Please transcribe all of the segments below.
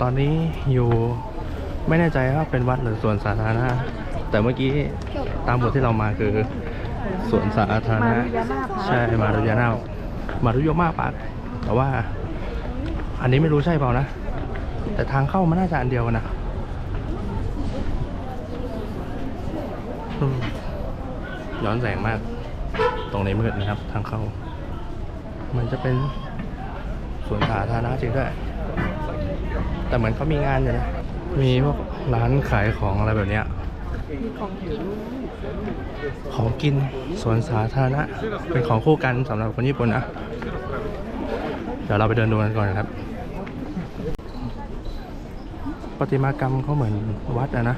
ตอนนี้อยู่ไม่แน่ใจว่าเป็นวัดหรือสวนสาธารณะแต่เมื่อกี้ตามบทที่เรามาคือสวนสาธารณะใช่มารุยานามารุยมาปากแต่ว่า อันนี้ไม่รู้ใช่เปล่านะ แต่ทางเข้ามันน่าจะอันเดียวนะย้อนแสงมาก ตรงในมืดนะครับ ทางเข้า มันจะเป็นสวนสาธารณะจริงด้วย แต่เหมือนเขามีงานอยู่นะ มีพวกร้านขายของอะไรแบบเนี้ยมีของกินของกินสวนสาธารณะเป็นของคู่กันสำหรับคนญี่ปุ่นนะ เดี๋ยวเราไปเดินดูกันก่อนครับประติมากรรมเขาเหมือนวัดอะนะ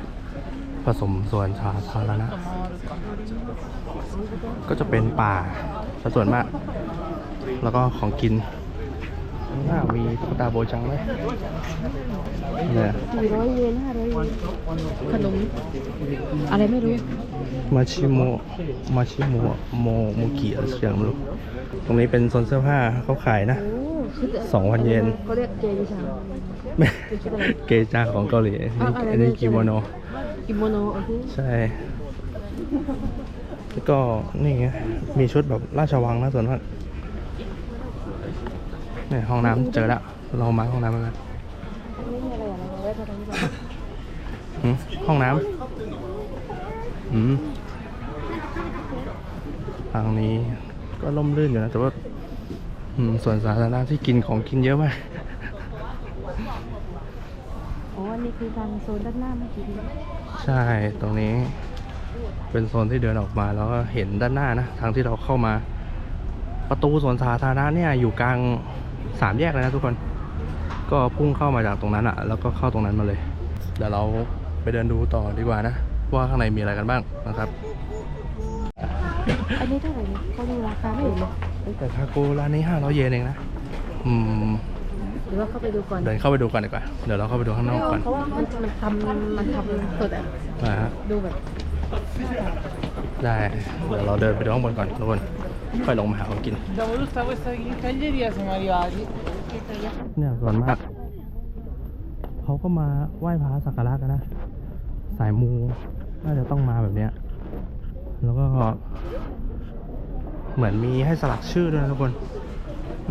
ผสมสวนสาธารณะก็จะเป็นป่าส่วนมาก แล้วก็ของกิน น่ามีตุ๊กตาโบจังไหมเนี่ยสี่ร้อยเยนห้าร้อยเยนขนม อะไรไม่รู้ มาชิโมะมาชิโมะโมโมกิอะไรสักอย่างไม่รู้ตรงนี้เป็นโซนเสื้อผ้าเขาขายนะโอ้ชุดสองพันเยนเขาเรียกเจดิชังไม่เป็นชุดอะไรเกจาของเกาหลีอันนี้อะอะไรอันนี้ไม่ใช่กิโมโนกิโมโนโอเคใช่ แล้วก็นี่ไงมีชุดแบบราชวังนะส่วนมาก เนี่ยห้องน้ำเจอแล้ว เรามาห้องน้ำกันไม่มีอะไรอะไรเราไว้ทำอะไรหืมห้องน้ำอืมทางนี้ก็ร่มรื่นอยู่นะ แต่ว่าอืมส่วนสาธารณะที่กินของกินเยอะมากอ๋ออันนี้คือทางโซนด้านหน้าเมื่อกี้นี้ใช่ตรงนี้ เป็นโซนที่เดินออกมาแล้วก็เห็นด้านหน้านะ ทางที่เราเข้ามา ประตูสวนสาธารณะเนี่ยอยู่กลาง สามแยกเลยนะทุกคน ก็พุ่งเข้ามาจากตรงนั้นอะแล้วก็เข้าตรงนั้นมาเลย เดี๋ยวเราไปเดินดูต่อดีกว่านะ ว่าข้างในมีอะไรกันบ้างนะครับอันนี้เท่าไหร่เนี่ยเขาดูราคาไม่เห็นเลยแต่ทาโกร้านนี้ห้าร้อยเยนเองนะอืมหรือว่าเข้าไปดูก่อนเดินเข้าไปดูกันดีกว่าเดี๋ยวเราเข้าไปดูข้างนอกก่อนเพราะว่ามันมันทำมันทำสดอะนะฮะดูแบบได้เดี๋ยวเราเดินไปดูข้างบนก่อนทุกคน ค่อย l งมาหาของกินเนี่ยส่วนมากเขาก็มาไหว้พระสักการะกันนะ สายมูน่าจะต้องมาแบบเนี้ย แล้วก็ เหมือนมีให้สลักชื่อด้วยนะทุกคน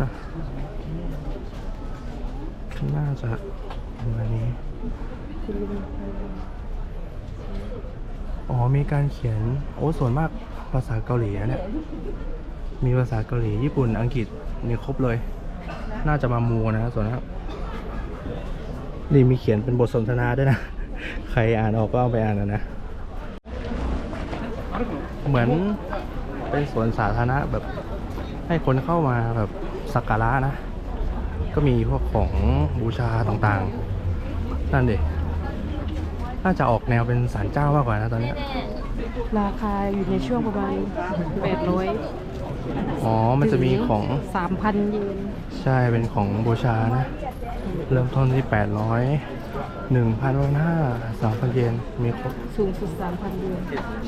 นะน่าจะประมาณนี้ อ๋อ มีการเขียน โอ้ ส่วนมากภาษาเกาหลีนะเนี่ย มีภาษาเกาหลี ญี่ปุ่น อังกฤษ มีครบเลย น่าจะมามูนะส่วนนะครับ นี่มีเขียนเป็นบทสนทนาด้วยนะ ใครอ่านออกก็เอาไปอ่านนะนะ เหมือนเป็นสวนสาธารณะแบบให้คนเข้ามาแบบสักการะนะ ก็มีพวกของบูชาต่างๆ นั่นดิ น่าจะออกแนวเป็นศาลเจ้ามากกว่านะตอนนี้ ราคาอยู่ในช่วงประมาณแปดร้ อยอ๋อ มันจะมีของ สามพันเยนใช่ เป็นของบูชานะ เริ่มต้นที่800 1,000ห้าสามพันเยน มีครบ สูงสุดสามพันเยน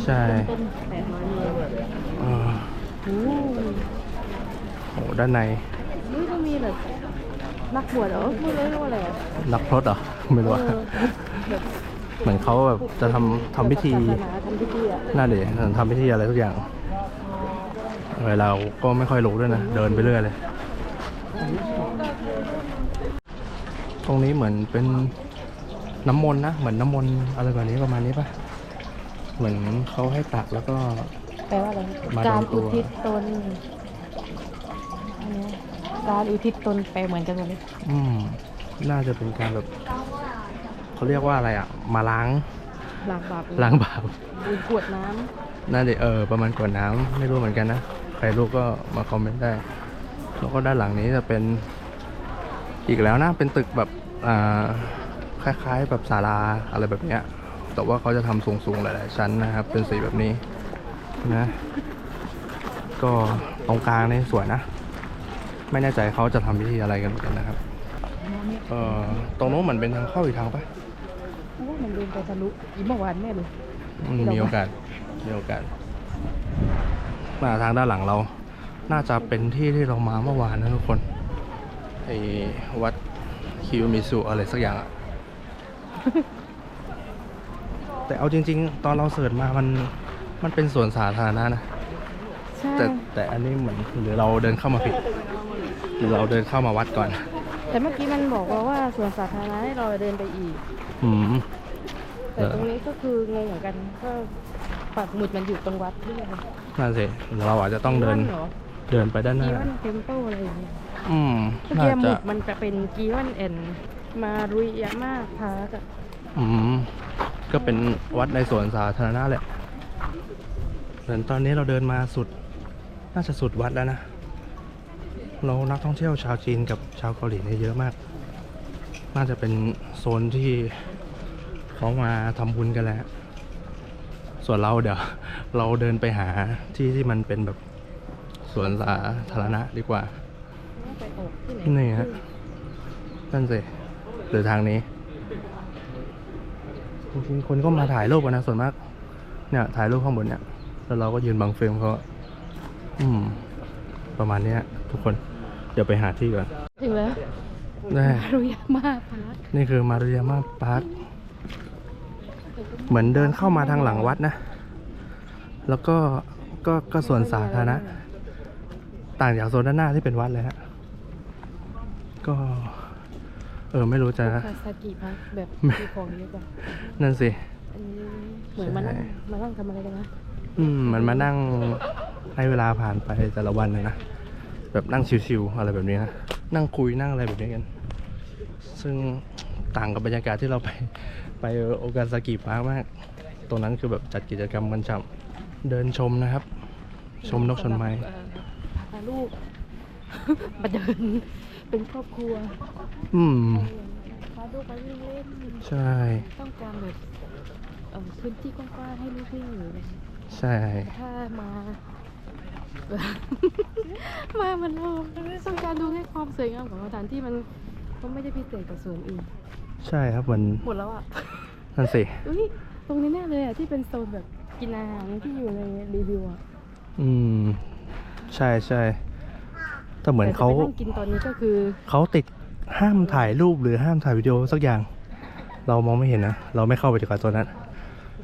ใช่ต้นแปดร้อยเยนเออโอ้โหด้านในนี่ก็มีแบบนักบวชเหรอไม่รู้เรียกว่าอะไรอะนักพรตเหรอ ไม่รู้อะเออแบบเหมือนเขาแบบจะทำทำพิธีศาสนาทำพิธีอะน่าเดี๋ยวทำพิธีอะไรทุกอย่าง เวลาเราก็ไม่ค่อยรู้ด้วยนะ เดินไปเรื่อยเลย ตรงนี้เหมือนเป็นน้ำมนต์นะ เหมือนน้ำมนต์อะไรแบบนี้ประมาณนี้ปะเหมือนเขาให้ตักแล้วก็ แปลว่าอะไรมาโดนการตัวอุทิศตนอันเนี้ยการอุทิศตนแปลเหมือนกันหมดเลยอืม น่าจะเป็นการแบบเขาเรียกว่าอะไรอะ มาล้างล้างบาปล้างบาปหรือกรวดน้ำน่าจะเออประมาณกวดน้ำไม่รู้เหมือนกันนะ ใครรู้ก็มาคอมเมนต์ได้ แล้วก็ด้านหลังนี้จะเป็นอีกแล้วนะ เป็นตึกแบบอ่าคล้ายๆแบบศาลาอะไรแบบเนี้ย แต่ว่าเขาจะทำสูงๆหลายๆชั้นนะครับ เป็นสีแบบนี้นะ ก็ตรงกลางนี่สวยนะ ไม่แน่ใจเขาจะทำพิธีอะไรกันเหมือนกันนะครับเอ่อตรงโน้นเหมือนเป็นทางเข้าอีกทางปะเพราะว่ามันเดินไปทะลุอีเมื่อวานแน่เลยอืมมีโอกาสมีโอกาส มาทางด้านหลังเรา น่าจะเป็นที่ที่เรามาเมื่อวานนะทุกคนไอ้วัดคิวมิสุอะไรสักอย่างอะแต่เอาจริง ๆ ตอนเราเสิร์ชมามันมันเป็นสวนสาธารณะนะใช่แต่แต่อันนี้เหมือนหรือเราเดินเข้ามาผิด หรือเราเดินเข้ามาวัดก่อน แต่เมื่อกี้มันบอกเราว่าสวนสาธารณะให้เราเดินไปอีก อืมแต่ตรงนี้ก็คืองงเหมือนกันก็ปักหมุดมันอยู่ตรงวัดด้วย นั่นสิหรือเราอาจจะต้องเดินเหรอเดินไปด้านหกีน้า วันเทมเปิลอะไรอย่างเงี้ยอืมเมื่อน่ากี้หมุจะ ดมันจะเป็นกีวันเอ็นมารุยยามาพาร์กอะอืม ก็เป็นวัดในสวนสาธารณะแหละเหมือนตอนนี้เราเดินมาสุด น่าจะสุดวัดแล้วนะ เรานักท่องเที่ยวชาวจีนกับชาวเกาหลีเนี่ยเยอะมาก น่าจะเป็นโซนที่เขามาทำบุญกันแหละ ส่วนเราเดี๋ยวเราเดินไปหาที่ที่มันเป็นแบบสวนสาธารณะดีกว่าต้องไปออกที่ไหนนี่ฮะนั่นสิหรือทางนี้จริงๆคนก็มาถ่ายรูปกันนะส่วนมาก เนี่ยถ่ายรูปข้างบนเนี่ย แล้วเราก็ยืนบังเฟรมเขาอืม ประมาณเนี้ยทุกคน เดี๋ยวไปหาที่ก่อน ถึงแล้วได้มารุยามาพาร์กนี่คือมารุยาม่าพาร์ค เหมือนเดินเข้ามาทางหลังวัดนะ แล้วก็ก็ก็ส่วนสาธารณะ ต่างจากโซนด้านหน้าที่เป็นวัดเลยฮะ ก็ เออไม่รู้จะ คาซากิพาร์คแบบมีของเยอะกว่านั่นสิ อันนี้เหมือนมานั่งใช่มานั่งทำอะไรกันนะอืมมันมานั่งให้เวลาผ่านไปแต่ละวันนะนะ แบบนั่งชิวๆอะไรแบบนี้นะ นั่งคุยนั่งอะไรแบบนี้กัน ซึ่ง ต่างกับบรรยากาศที่เราไปไปโอกาซากิพาร์คมาก ตรงนั้นคือแบบจัดกิจกรรมกันฉ่ำเดินชมนะครับ ชมนกชนไม้เอ่อพาลูกมาเดินเป็นครอบครัว อืมพาลูกไปวิ่งเล่น ใช่ ต้องการแบบเอ่อพื้นที่กว้างๆให้ลูกวิ่งอยู่เลยใช่ ถ้ามามามันเราต้องการดูให้ความสวยงามของสถานที่มัน ก็ไม่ได้พิเศษกว่าส่วนอื่นใช่ครับมันหมดแล้วอะนั่นสิอุ้ยตรงนี้แน่เลยอะที่เป็นโซนแบบกินอาหารที่อยู่ในรีวิวอะอืม ใช่ใช่แต่เหมือนเขาแต่จะไปนั่งกินตอนนี้ก็คือเขาติดห้ามถ่ายรูปหรือห้ามถ่ายวิดีโอสักอย่าง เรามองไม่เห็นนะ เราไม่เข้าไปดีกว่าตัวนั้น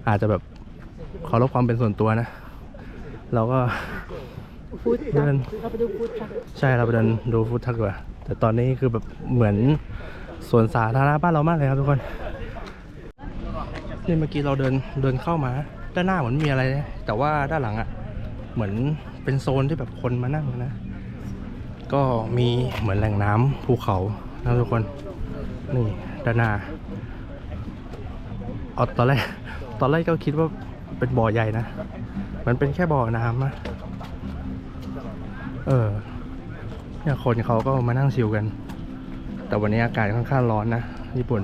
อาจจะแบบเคารพความเป็นส่วนตัวนะ เราก็ฟู้ดเดินเราไปดูฟู้ดค่ะใช่เราไปเดินดูฟุตทักดีกว่า แต่ตอนนี้คือแบบเหมือนสวนสาธารณะบ้านเรามากเลยครับทุกคนนี่เมื่อกี้เราเดินเดินเข้ามา ด้านหน้าเหมือนมีอะไรนะแต่ว่าด้านหลังอะ่ะเหมือนเป็นโซนที่แบบคนมานั่งนะ ก็มีเหมือนแหล่งน้ำภูเขานะทุกคนนี่ด้านหน้าเอาตอนแรกตอนแรกก็คิดว่าเป็นบ่อใหญ่นะ มันเป็นแค่บ่อน้ำนะ เออ เนี่ยคนเขาก็มานั่งชิลกัน แต่วันนี้อากาศค่อนข้างร้อนนะญี่ปุ่น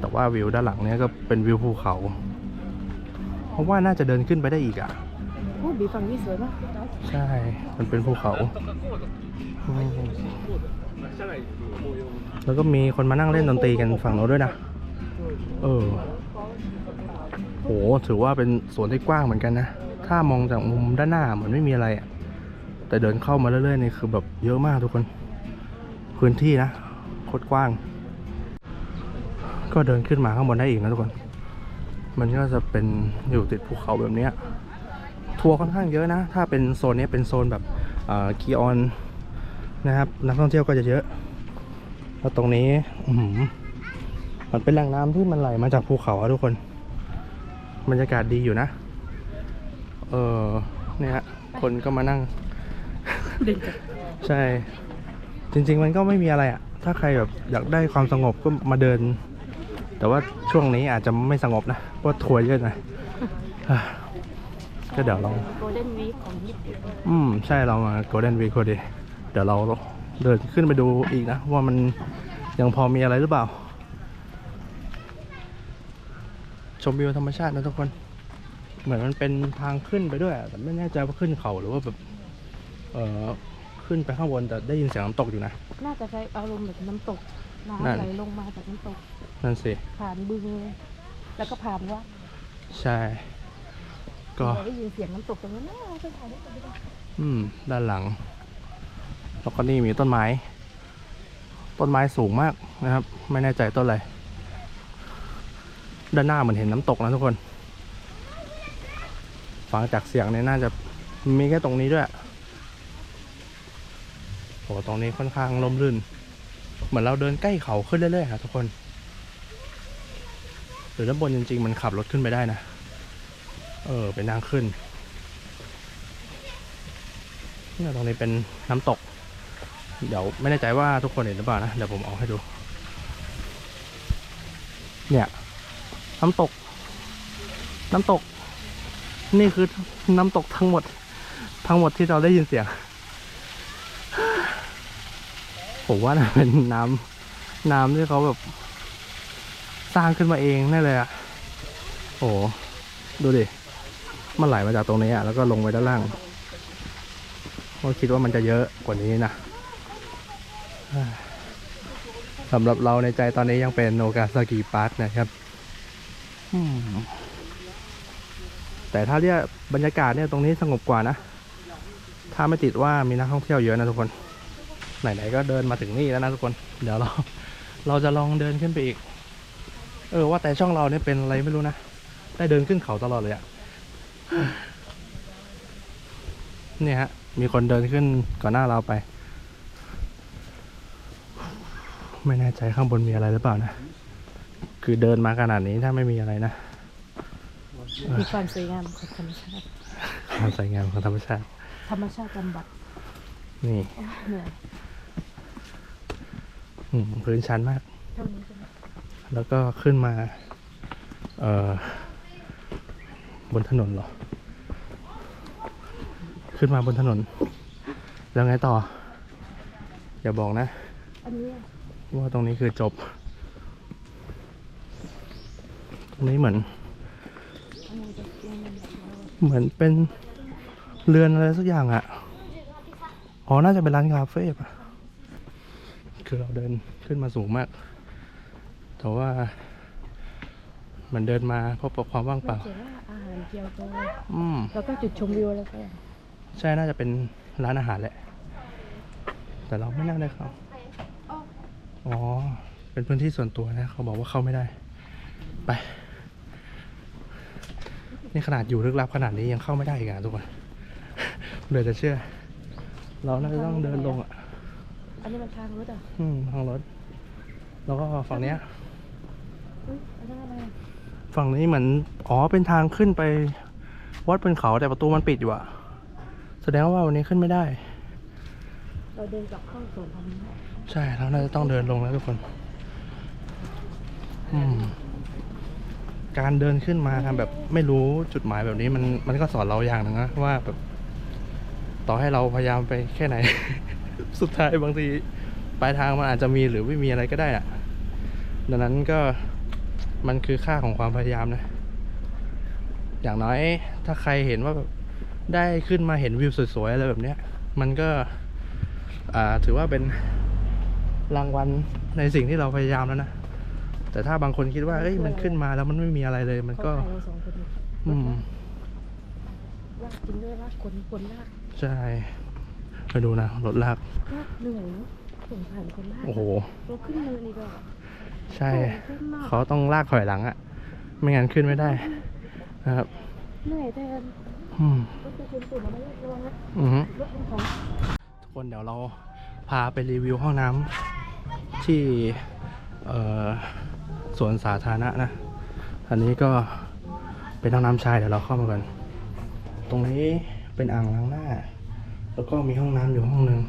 แต่ว่าวิวด้านหลังเนี่ยก็เป็นวิวภูเขา เพราะว่าน่าจะเดินขึ้นไปได้อีกอะโอ้บีฝั่งนี้สวยมากใช่ มันเป็นภูเขาอืมแล้วก็มีคนมานั่งเล่นดนตรีกันฝั่งโน้นด้วยนะ เออ โห ถือว่าเป็นสวนที่กว้างเหมือนกันนะ ถ้ามองจากมุมด้านหน้าเหมือนไม่มีอะไรอะ แต่เดินเข้ามาเรื่อยๆนี่คือแบบเยอะมากทุกคน พื้นที่นะโคตรกว้าง ก็เดินขึ้นมาข้างบนได้อีกนะทุกคน มันก็จะเป็นอยู่ติดภูเขาแบบเนี้ยทัวร์ค่อนข้างเยอะนะ ถ้าเป็นโซนนี้เป็นโซนแบบกีออนนะครับนักท่องเที่ยวก็จะเยอะ แล้วตรงนี้อือหือมันเป็นแหล่งน้ำที่มันไหลมาจากภูเขาทุกคนบรรยากาศดีอยู่นะ เออเนี่ยคนก็มานั่ง เดินจากใช่ จริง ๆ มันก็ไม่มีอะไรอะถ้าใครแบบอยากได้ความสงบก็มาเดิน แต่ว่าช่วงนี้อาจจะไม่สงบนะเพราะทัวร์เยอะหน่อยอะก็เดี๋ยวเราโกลเด้นวีคของญี่ปุ่นอืมใช่เรามา Golden Week พอดีเดี๋ยวเราเดินขึ้นไปดูอีกนะ ว่ามันยังพอมีอะไรหรือเปล่า ชมวิวธรรมชาตินะทุกคน เหมือนมันเป็นทางขึ้นไปด้วยอะแต่ไม่แน่ใจว่าขึ้นเขาหรือว่าแบบ เออขึ้นไปข้างบนแต่ได้ยินเสียงน้ำตกอยู่นะ น่าจะใช้อารมณ์แบบน้ำตกนั่นน้ำไหลลงมาจากน้ำตก นั่นสิ ผ่านบึงแล้วก็ผ่านว่าใช่ ก็เราได้ยินเสียงน้ำตกตรงนั้นน่าจะถ่ายได้กันอืม ด้านหลัง แล้วก็นี่มีต้นไม้ ต้นไม้สูงมากนะครับ ไม่แน่ใจต้นอะไร ด้านหน้าเหมือนเห็นน้ำตกนะทุกคน ฟังจากเสียงเนี่ยน่าจะมีแค่ตรงนี้ด้วยโห ตรงนี้ค่อนข้างร่มรื่น เหมือนเราเดินใกล้เขาขึ้นเรื่อยๆครับทุกคน หรือด้านบนจริง ๆ มันขับรถขึ้นไปได้นะ เออเป็นทางขึ้นเนี่ยตรงนี้เป็นน้ำตก เดี๋ยวไม่แน่ใจว่าทุกคนเห็นหรือเปล่านะ เดี๋ยวผมเอาให้ดู เนี่ย น้ำตก น้ำตก นี่คือน้ำตกทั้งหมด ทั้งหมดที่เราได้ยินเสียง ผมว่าน่าเป็นน้ำน้ำที่เขาแบบสร้างขึ้นมาเองแน่เลยอะโอ้โหดูดิ มันไหลมาจากตรงนี้อะแล้วก็ลงไปด้านล่างก็คิดว่ามันจะเยอะกว่านี้นะสำหรับเราในใจตอนนี้ยังเป็นโอกาซากิพาร์คนะครับแต่ถ้าเรียกบรรยากาศเนี่ยตรงนี้สงบกว่านะ ถ้าไม่ติดว่ามีนักท่องเที่ยวเยอะนะทุกคน ไหนๆก็เดินมาถึงนี่แล้วนะทุกคน เดี๋ยวเรา เราจะลองเดินขึ้นไปอีก เออว่าแต่ช่องเราเนี่ยเป็นอะไรไม่รู้นะ ได้เดินขึ้นเขาตลอดเลยอะเนี่ยฮะ มีคนเดินขึ้นก่อนหน้าเราไป ไม่แน่ใจข้างบนมีอะไรหรือเปล่านะ คือเดินมาขนาดนี้ถ้าไม่มีอะไรนะ มีความสวยงามของธรรมชาติ ความสวยงามของธรรมชาติ ธรรมชาติบำบัดนี่โอ้เหนื่อยอืม พื้นชันมากเท่านี้ใช่ไหมแล้วก็ขึ้นมา เอ่อ บนถนนเหรอ ขึ้นมาบนถนน แล้วไงต่อ อย่าบอกนะอันนี้อะว่าตรงนี้คือจบ ตรงนี้เหมือนอันนี้จะเปลี่ยนมันแบบว่าเหมือนเป็นเรือนอะไรสักอย่างอะ่ะ อ๋อ น่าจะเป็นร้านคาเฟ่ปะ คือเราเดินขึ้นมาสูงมาก แต่ว่า มันเดินมาพบกับความว่างเปมันล่าเขียนว่าอาหารเกียวโตอืม แล้วก็จุดชมวิวแล้วก็ใช่น่าจะเป็นร้านอาหารแหละ แต่เราไม่น่าได้เข้า อ๋อ เป็นพื้นที่ส่วนตัวนะ เขาบอกว่าเข้าไม่ได้ ไป นี่ขนาดอยู่ลึกลับขนาดนี้ยังเข้าไม่ได้อีกอะทุกคนเลยจะเชื่อ เราน่าจะต้องเดินลงอะ อันนี้มันทางรถอะอืมทางรถ แล้วก็ฝั่งเนี้ยเฮ้ยอันนั้นอะไรอะฝั่งนี้เหมือนอ๋อเป็นทางขึ้นไป วัดบนเขาแต่ประตูมันปิดอยู่อะแสดงว่าวันนี้ขึ้นไม่ได้ เราเดินกลับเข้าสวนทำนี้ใช่เราน่าจะต้องเดินลงแล้วทุกคน อืม การเดินขึ้นมาแบบ ไม่รู้จุดหมายแบบนี้มันมันก็สอนเราอย่างหนึงนะว่าแบบ ต่อให้เราพยายามไปแค่ไหน สุดท้ายบางทีปลายทางมันอาจจะมีหรือไม่มีอะไรก็ได้อะดังนั้นก็มันคือค่าของความพยายามนะ อย่างน้อยถ้าใครเห็นว่าแบบได้ขึ้นมาเห็นวิวสวยๆอะไรแบบเนี้ย มันก็อ่าถือว่าเป็นรางวัลในสิ่งที่เราพยายามแล้วนะ แต่ถ้าบางคนคิดว่าเอ้ยมันขึ้นมาแล้วมันไม่มีอะไรเลย มันเขาก็ถ่ายเราสองคนอยู่อืมลากจริงด้วยลากคนคนลากใช่ ไปดูนะรถลากลากเหนื่อยเนอะสงสารคนลากโอ้โหเราขึ้นเนินอีกอะใช่โอ้โหขึ้นมากเขาต้องลากถอยหลังอะไม่งั้นขึ้นไม่ได้นะครับเหนื่อยแทนอืมรถเป็นคนสูงมาไม่ระวังนะอือฮึรถเป็นของทุกคนเดี๋ยวเราพาไปรีวิวห้องน้ำที่เอ่อสวนสาธารณะนะ อันนี้ก็เป็นห้องน้ำชายเดี๋ยวเราเข้ามากัน ตรงนี้เป็นอ่างล้างหน้า แล้วก็มีห้องน้ำอยู่ห้องหนึ่ง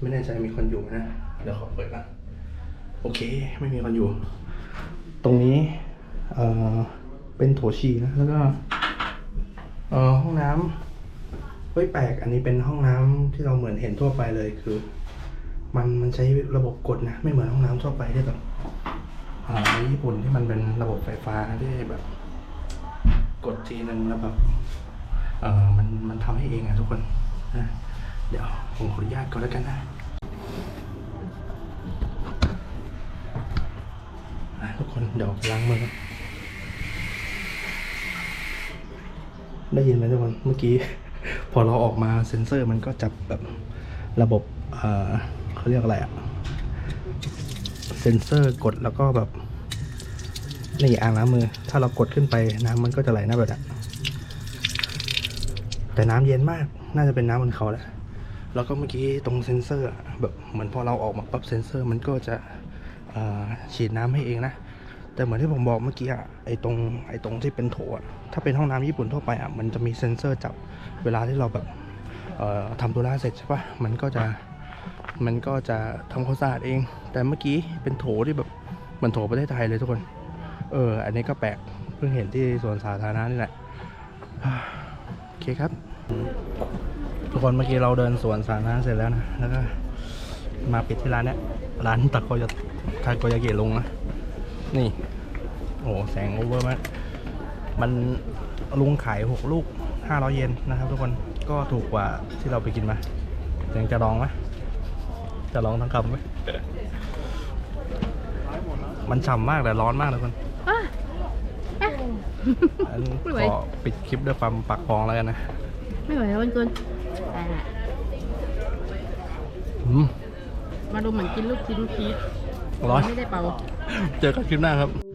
ไม่แน่ใจมีคนอยู่ไหมนะเดี๋ยวขอเปิดก่อนโอเค ไม่มีคนอยู่ ตรงนี้เอ่อเป็นโถฉี่นะแล้วก็เอ่อห้องน้ำเฮ้ยแปลกอันนี้เป็นห้องน้ำที่เราเหมือนเห็นทั่วไปเลยคือ มันมันใช้ระบบกดนะไม่เหมือนห้องน้ำทั่วไปที่แบบในญี่ปุ่นที่มันเป็นระบบไฟฟ้าที่แบบกดทีนึงแล้วแบบเออมันมันทำให้เองอะทุกคน เดี๋ยวผมขออนุญาตก่อนแล้วกันนะทุกคนเดี๋ยวล้างมือได้ยินไหมทุกคนเมื่อกี้ พอเราออกมาเซ็นเซอร์มันก็จับแบบระบบเขาเรียกอะไรอะเซ็นเซอร์กดแล้วก็แบบนี่อ่างล้างมือ ถ้าเรากดขึ้นไปน้ำมันก็จะไหลหน้าแบบนั้นแต่น้ำเย็นมาก น่าจะเป็นน้ำบนเขาแหละแล้วก็เมื่อกี้ตรงเซ็นเซอร์แบบเหมือนพอเราออกมาปั๊บเซ็นเซอร์มันก็จะฉีดน้ำให้เองนะ แต่เหมือนที่ผมบอกเมื่อกี้อะไอตรงไอตรงที่เป็นโถอะถ้าเป็นห้องน้ำญี่ปุ่นทั่วไปอะมันจะมีเซ็นเซอร์จับเวลาที่เราแบบเอ่อทำธุระเสร็จใช่ปะมันก็จะมันก็จะทำความสะอาดเอง แต่เมื่อกี้เป็นโถที่แบบเหมือนโถประเทศไทยเลยทุกคน เออ อันนี้ก็แปลกเพิ่งเห็นที่สวนสาธารณะนี่แหละโอเคครับ ทุกคนเมื่อกี้เราเดินสวนสาธารณะเสร็จแล้วนะ แล้วก็มาปิดที่ร้านเนี้ย ร้านตะโกยาทาโกยาเกะลุงนะ นี่ โอ้โหแสงโอเวอร์มาก มันลุงขายหกลูกห้าร้อยเยนนะครับทุกคน ก็ถูกกว่าที่เราไปกินมายังจะลองไหมจะลองทั้งคำไหมมันฉ่ำมากแต่ร้อนมากเลยคนอะอะอันไม่ไหวขอปิดคลิปด้วยความปากพองแล้วกันนะ ไม่ไหวแล้วมันเกินอ่าอื มมาดูเหมือนกินลูกชิ้นพีชร้อนไม่ได้เป่า เจอกันคลิปหน้าครับ